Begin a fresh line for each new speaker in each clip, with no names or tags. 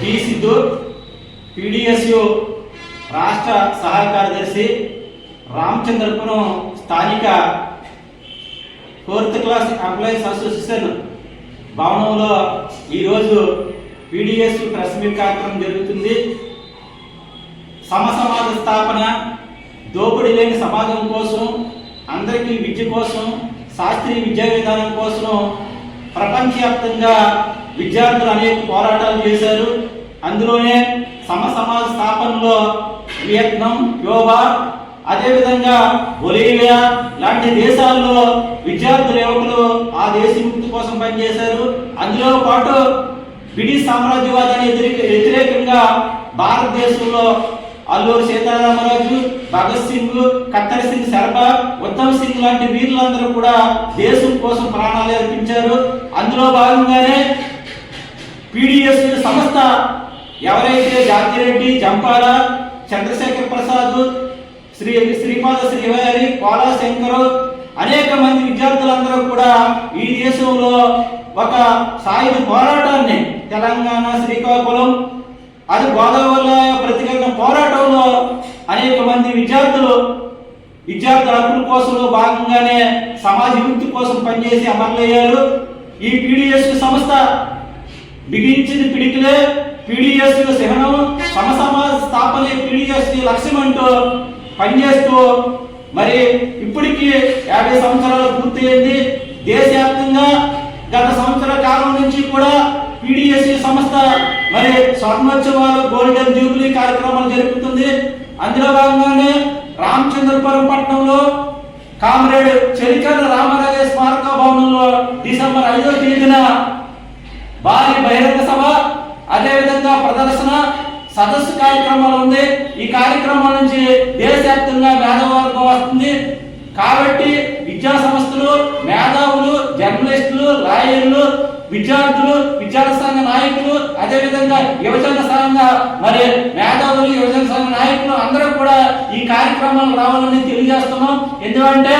B Siddhu PDSU రాష్ట్ర సహాయ కార్యదర్శి రామచంద్రపురం స్థానిక ఫోర్త్ క్లాస్ ఎంప్లాయీస్ అసోసియేషన్ భవనంలో ఈరోజు పీడిఎస్ ప్రెస్ మీట్ కార్యక్రమం జరుగుతుంది. సమసమాజ స్థాపన దోపిడీ లేని సమాజం కోసం అందరికీ విద్య కోసం శాస్త్రీయ విద్యా విధానం కోసం ప్రపంచవ్యాప్తంగా విద్యార్థులు అనేక పోరాటాలు చేశారు. అందులోనే సమ సమాజ స్థాపనలో వియత్నం క్యూబా అదేవిధంగా బొలీవియా లాంటి దేశాల్లో విద్యార్థులు యువకులు ఆ దేశ ముక్తి కోసం పనిచేశారు. అందులో పాటు బ్రిటిష్ సామ్రాజ్యవాదాన్ని ఎదురు వ్యతిరేకంగా భారతదేశంలో అల్లూరు సీతారామరాజు భగత్ సింగ్ కత్తర్ సింగ్ శర్మ ఉత్తమ్ సింగ్ లాంటి వీరులందరూ కూడా దేశం కోసం ప్రాణాలు అర్పించారు. అందులో భాగంగానే పీడిఎస్ సంస్థ ఎవరైతే జాతిరెడ్డి జంపాల చంద్రశేఖర్ ప్రసాద్ శ్రీ శ్రీపాద శ్రీవారి కోలా శంకర్ అనేక మంది విద్యార్థులందరూ కూడా ఈ దేశంలో ఒక సాయుధ పోరాటాన్ని తెలంగాణ శ్రీకాకుళం అది గోదావరిలో ప్రతిఘటన పోరాటంలో అనేక మంది విద్యార్థులు విద్యార్థుల హక్కుల కోసం భాగంగానే సమాజ విముక్తి కోసం పనిచేసి అమరులయ్యారు. ఈ పీడిఎస్ సంస్థ బిగించింది పిడికిలే పీడిఎస్ సహనం సమసమాజ స్థాపనే పీడిఎస్ లక్ష్యం అంటూ పనిచేస్తూ మరి ఇప్పటికీ యాభై సంవత్సరాలు పూర్తయింది. దేశవ్యాప్తంగా గత సంవత్సర కాలం నుంచి కూడా పీడిఎస్సి సంస్థ మరి స్వర్ణోత్సవాలు గోల్డెన్ జూబ్లీ కార్యక్రమాలు జరుపుతుంది. అందులో భాగంగానే రామచంద్రపురం పట్టణంలో కామ్రేడ్ చెలికల రామరాజే స్మారక భవనంలో డిసెంబర్ ఐదో తేదీన భారీ బహిరంగ సభ అదేవిధంగా ప్రదర్శన సదస్సు కార్యక్రమాలు ఉంది. ఈ కార్యక్రమాల నుంచి దేశవ్యాప్తంగా మేధావర్గం వస్తుంది. కాబట్టి విద్యా సంస్థలు మేధావులు జర్నలిస్టులు లాయర్లు విద్యార్థులు విద్యార్థి సంఘ నాయకులు అదేవిధంగా యువజన సంఘ మరి మేధావులు యువజన సంఘ నాయకులు అందరూ కూడా ఈ కార్యక్రమాలు రావాలని తెలియజేస్తున్నాం. ఎందుకంటే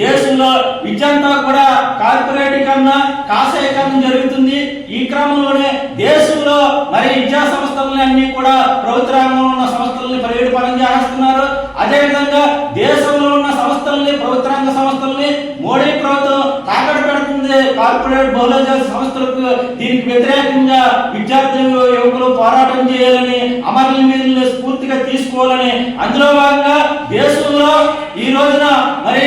దేశంలో విద్యంతా కూడా కార్పొరేటీకరణ కాసేకరణ జరుగుతుంది. ఈ క్రమంలోనే దేశంలో మరి విద్యా సంస్థలని అన్ని కూడా ప్రభుత్వ రంగంలో ఉన్న సంస్థలని ప్రైవేట్ చేస్తున్నారు. అదేవిధంగా దేశంలో ఉన్న సంస్థల్ని ప్రభుత్వ రంగ సంస్థలని మోడీ ప్రభుత్వం తాకట్టు పెడుతుంది. కార్పొరేట్ బహుళజాత సంస్థలకు దీనికి వ్యతిరేకంగా విద్యార్థులు యువకులు పోరాటం చేయాలని అమరుల మీద స్ఫూర్తిగా తీసుకోవాలని అందులో భాగంగా దేశంలో ఈ రోజున మరి